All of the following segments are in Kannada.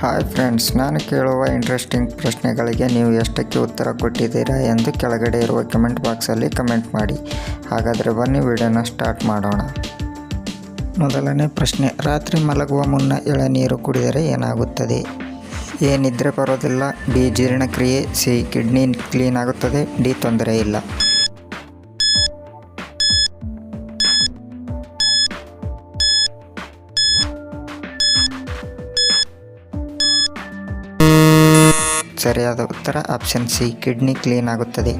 ಹಾಯ್ ಫ್ರೆಂಡ್ಸ್, ನಾನು ಕೇಳುವ ಇಂಟ್ರೆಸ್ಟಿಂಗ್ ಪ್ರಶ್ನೆಗಳಿಗೆ ನೀವು ಎಷ್ಟಕ್ಕೆ ಉತ್ತರ ಕೊಟ್ಟಿದ್ದೀರಾ ಎಂದು ಕೆಳಗಡೆ ಇರುವ ಕಮೆಂಟ್ ಬಾಕ್ಸಲ್ಲಿ ಕಮೆಂಟ್ ಮಾಡಿ. ಹಾಗಾದರೆ ಬನ್ನಿ ವಿಡಿಯೋನ ಸ್ಟಾರ್ಟ್ ಮಾಡೋಣ. ಮೊದಲನೇ ಪ್ರಶ್ನೆ, ರಾತ್ರಿ ಮಲಗುವ ಮುನ್ನ ಎಳನೀರು ಕುಡಿದರೆ ಏನಾಗುತ್ತದೆ? ಎ, ನಿದ್ರೆ ಬರೋದಿಲ್ಲ. ಬಿ, ಜೀರ್ಣಕ್ರಿಯೆ. ಸಿ, ಕಿಡ್ನಿ ಕ್ಲೀನ್ ಆಗುತ್ತದೆ. ಡಿ, ತೊಂದರೆ ಇಲ್ಲ. ಸರಿಯಾದ ಉತ್ತರ ಆಪ್ಷನ್ ಸಿ ಕಿಡ್ನಿ ಕ್ಲೀನ್ ಆಗುತ್ತದೆ.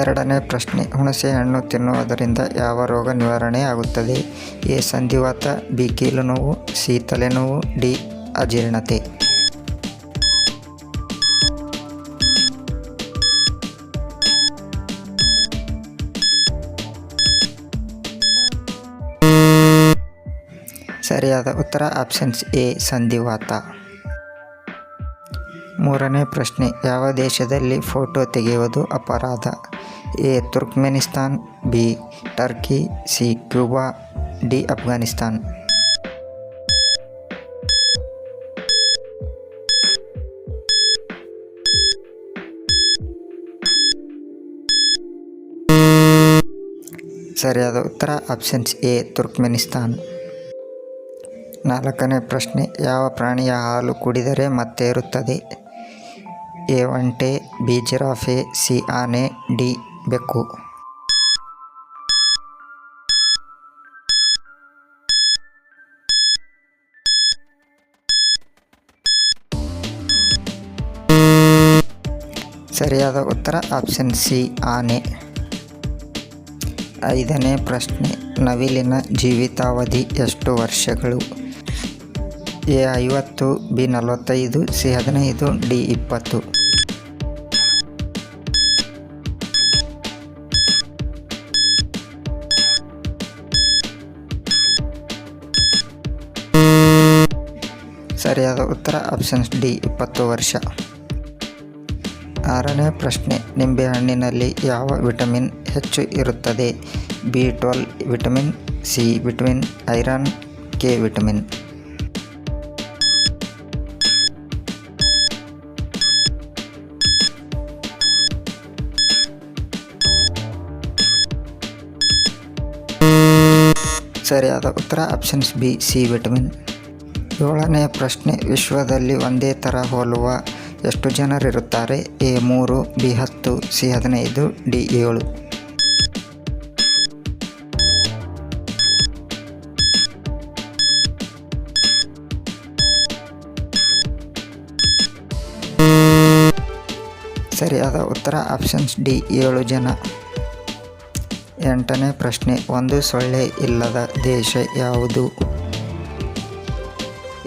ಎರಡನೇ ಪ್ರಶ್ನೆ ಹುಣಸೆ ಹಣ್ಣು ತಿನ್ನುವುದರಿಂದ ಯಾವ ರೋಗ ನಿವಾರಣೆ ಆಗುತ್ತದೆ? ಎ, ಸಂಧಿವಾತ, ಬಿ ಕೀಲು ನೋವು ಸಿ, ತಲೆನೋವು, ಡಿ, ಅಜೀರ್ಣತೆ. ಸರಿಯಾದ ಉತ್ತರ ಆಪ್ಷನ್ಸ್ ಎ ಸಂಧಿವಾತ. ಮೂರನೇ ಪ್ರಶ್ನೆ, ಯಾವ ದೇಶದಲ್ಲಿ ಫೋಟೋ ತೆಗೆಯುವುದು ಅಪರಾಧ? A, Turkmenistan, B, Turkey, C, Cuba, D, Afghanistan. ಸರಿಯಾದ ಉತ್ತರ, ಆಪ್ಷನ್ಸ್ ಎ, ತುರ್ಕ್ಮೆನಿಸ್ತಾನ್. ನಾಲ್ಕನೇ ಪ್ರಶ್ನೆ, ಯಾವ ಪ್ರಾಣಿಯ ಹಾಲು ಕುಡಿದರೆ ಮತ್ತೆ ಇರುತ್ತದೆ ಎ ಒಂಟೆ ಬಿ ಜಿರಾಫೆ ಸಿ ಆನೆ, ಡಿ ಬೆಕ್ಕು. ಸರಿಯಾದ ಉತ್ತರ, ಆಪ್ಷನ್ ಸಿ, ಆನೆ. ಐದನೇ ಪ್ರಶ್ನೆ, ನವಿಲಿನ ಜೀವಿತಾವಧಿ ಎಷ್ಟು ವರ್ಷಗಳು? ಎ ಐವತ್ತು, ಬಿ ನಲವತ್ತೈದು, ಸಿ ಹದಿನೈದು, ಡಿ ಇಪ್ಪತ್ತು. ಸರಿಯಾದ ಉತ್ತರ ಆಪ್ಷನ್ಸ್ ಡಿ ಇಪ್ಪತ್ತು ವರ್ಷ. ಆರನೇ ಪ್ರಶ್ನೆ ನಿಂಬೆಹಣ್ಣಿನಲ್ಲಿ ಯಾವ ವಿಟಮಿನ್ ಹೆಚ್ಚು ಇರುತ್ತದೆ? B twelve vitamin, C vitamin, iron, K vitamin. ಸರಿಯಾದ ಉತ್ತರ ಆಪ್ಷನ್ಸ್ ಬಿ ಸಿ ವಿಟಮಿನ್. ಏಳನೇ ಪ್ರಶ್ನೆ, ವಿಶ್ವದಲ್ಲಿ ಒಂದೇ ಥರ ಹೋಲುವ ಎಷ್ಟು ಜನರಿರುತ್ತಾರೆ? ಎ ಮೂರು, ಬಿ ಹತ್ತು, ಸಿ ಹದಿನೈದು, ಡಿ ಏಳು. ಸರಿಯಾದ ಉತ್ತರ, ಆಪ್ಷನ್ಸ್ ಡಿ, ಏಳು ಜನ. ಎಂಟನೇ ಪ್ರಶ್ನೆ, ಒಂದು ಸೊಳ್ಳೆ ಇಲ್ಲದ ದೇಶ ಯಾವುದು?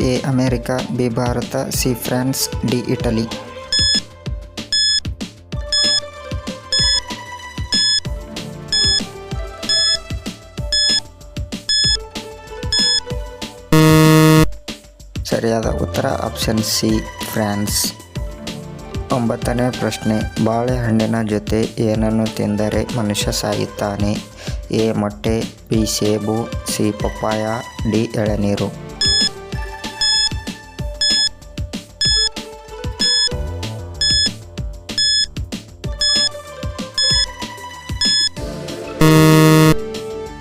A, America, B, Bharat, C, France, D, Italy. ಸರಿಯಾದ ಉತ್ತರ, ಆಪ್ಷನ್ ಸಿ, ಫ್ರಾನ್ಸ್. ಒಂಬತ್ತನೇ ಪ್ರಶ್ನೆ, ಬಾಳೆಹಣ್ಣಿನ ಜೊತೆ ಏನನ್ನು ತಿಂದರೆ ಮನುಷ್ಯ ಸಾಯುತ್ತಾನೆ? ಎ, ಮೊಟ್ಟೆ, ಬಿ, ಸೇಬು, ಸಿ, ಪಪ್ಪಾಯ, ಡಿ, ಎಳನೀರು.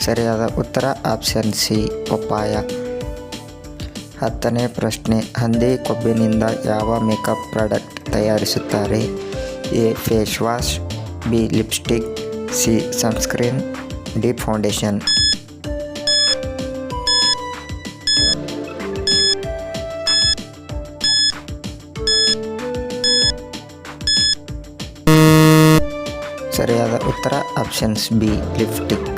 ಸರಿಯಾದ ಉತ್ತರ, ಆಪ್ಷನ್ ಸಿ, ಪಪ್ಪಾಯ. ಹತ್ತನೇ ಪ್ರಶ್ನೆ, ಹಂದಿ ಕೊಬ್ಬಿನಿಂದ ಯಾವ ಮೇಕಪ್ ಪ್ರಾಡಕ್ಟ್ ತಯಾರಿಸುತ್ತಾರೆ? A, face wash B, lipstick, C, sunscreen, D, foundation. ಸರಿಯಾದ ಉತ್ತರ, ಆಪ್ಷನ್ಸ್ ಬಿ, ಲಿಪ್ಸ್ಟಿಕ್.